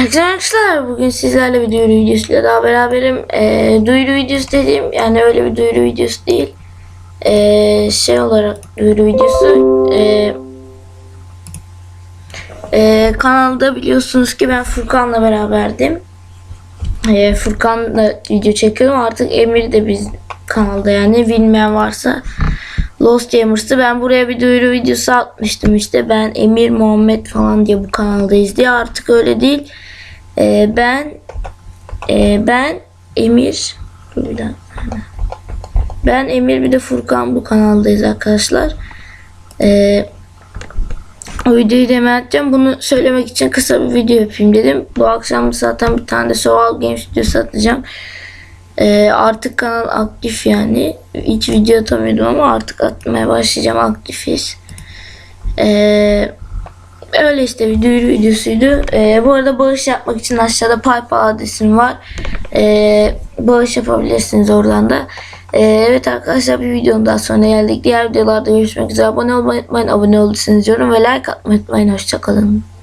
Arkadaşlar bugün sizlerle bir duyuru videosuyla daha beraberim. Ee, duyuru videosu dediğim yani öyle bir duyuru videosu değil. Ee, şey olarak duyuru videosu. Ee, ee, kanalda biliyorsunuz ki ben Furkan'la beraberdim. Ee, Furkan'la video çekiyorum. Artık Emir de biz kanalda yani bilmeyen varsa Lost Gamers'ı ben buraya bir duyuru videosu atmıştım işte ben Emir Muhammed falan diye bu kanaldayız diye artık öyle değil. Ee, ben e, ben Emir. Ben Emir bir de Furkan bu kanaldayız arkadaşlar. Ee, o videoyu hemen atacağım. Bunu söylemek için kısa bir video yapayım dedim. Bu akşam zaten bir tane de Soval Games videosu atacağım. Ee, artık kanal aktif yani. Hiç video atamıyordum ama artık atmaya başlayacağım. Aktifiz. Ee, öyle işte bir duyuru videosuydu. Ee, bu arada bağış yapmak için aşağıda PayPal adresim var. Ee, bağış yapabilirsiniz oradan da. Ee, evet arkadaşlar bir videonun daha sonra geldik. Diğer videolarda görüşmek üzere. Abone olmayı unutmayın. Abone olduysanız yorum ve like atmayı unutmayın. Hoşçakalın.